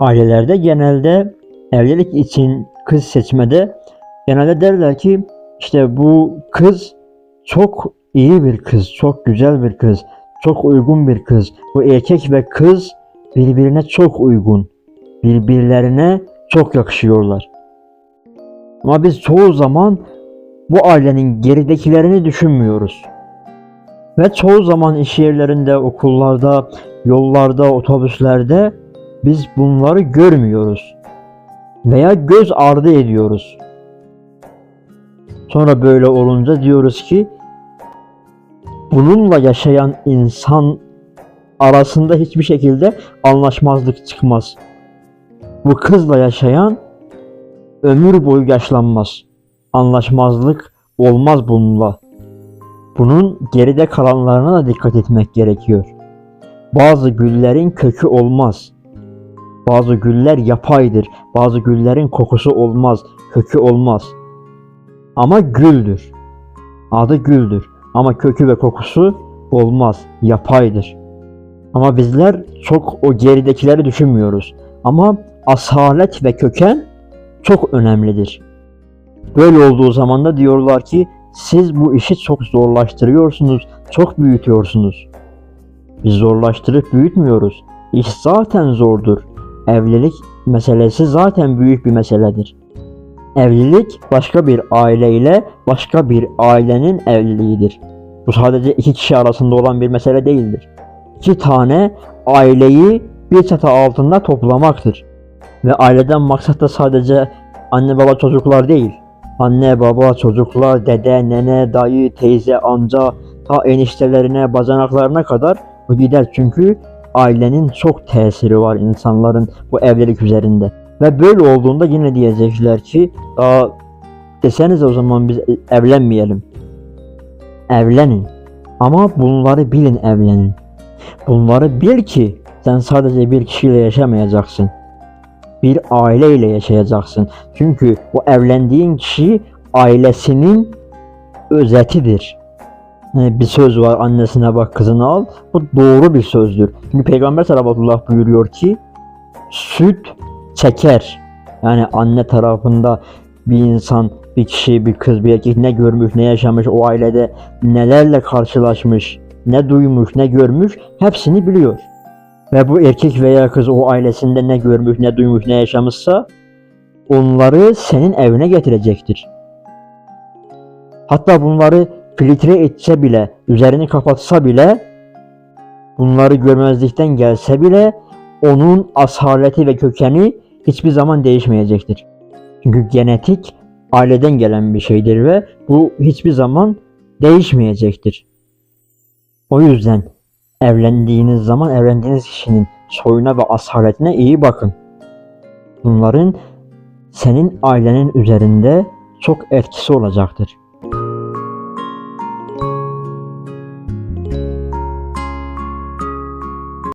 Ailelerde genelde evlilik için kız seçmede genelde derler ki işte bu kız çok iyi bir kız, çok güzel bir kız, çok uygun bir kız. Bu erkek ve kız birbirine çok uygun. Birbirlerine çok yakışıyorlar. Ama biz çoğu zaman bu ailenin geridekilerini düşünmüyoruz. Ve çoğu zaman iş yerlerinde, okullarda, yollarda, otobüslerde biz bunları görmüyoruz. Veya göz ardı ediyoruz. Sonra böyle olunca diyoruz ki bununla yaşayan insan arasında hiçbir şekilde anlaşmazlık çıkmaz. Bu kızla yaşayan ömür boyu yaşlanmaz. Anlaşmazlık olmaz bununla. Bunun geride kalanlarına da dikkat etmek gerekiyor. Bazı güllerin kökü olmaz. Bazı güller yapaydır. Bazı güllerin kokusu olmaz, kökü olmaz. Ama güldür. Adı güldür. Ama kökü ve kokusu olmaz, yapaydır. Ama bizler çok o geridekileri düşünmüyoruz. Ama asalet ve köken çok önemlidir. Böyle olduğu zaman da diyorlar ki siz bu işi çok zorlaştırıyorsunuz, çok büyütüyorsunuz. Biz zorlaştırıp büyütmüyoruz. İş zaten zordur. Evlilik meselesi zaten büyük bir meseledir. Evlilik başka bir aileyle başka bir ailenin evliliğidir. Bu sadece iki kişi arasında olan bir mesele değildir. İki tane aileyi bir çatı altında toplamaktır. Ve aileden maksat da sadece anne baba çocuklar değil. Anne baba çocuklar, dede, nene, dayı, teyze, amca, ta eniştelerine, bacanaklarına kadar gider. Çünkü ailenin çok tesiri var insanların bu evlilik üzerinde. Ve böyle olduğunda yine diyecekler ki Aa, desenize o zaman biz evlenmeyelim. Evlenin. Ama bunları bilin evlenin. Bunları bil ki sen sadece bir kişiyle yaşamayacaksın. Bir aileyle yaşayacaksın. Çünkü o evlendiğin kişi ailesinin özetidir. Yani bir söz var annesine bak kızını al. Bu doğru bir sözdür. Çünkü Peygamber sallallahu buyuruyor ki süt çeker. Yani anne tarafında bir insan, bir kişi, bir kız, bir erkek ne görmüş, ne yaşamış, o ailede nelerle karşılaşmış, ne duymuş, ne görmüş hepsini biliyor. Ve bu erkek veya kız o ailesinde ne görmüş, ne duymuş, ne yaşamışsa onları senin evine getirecektir. Hatta bunları filtre etse bile, üzerini kapatsa bile, bunları görmezlikten gelse bile onun asaleti ve kökeni hiçbir zaman değişmeyecektir. Çünkü genetik aileden gelen bir şeydir ve bu hiçbir zaman değişmeyecektir. O yüzden evlendiğiniz zaman evlendiğiniz kişinin soyuna ve asaletine iyi bakın. Bunların senin ailenin üzerinde çok etkisi olacaktır.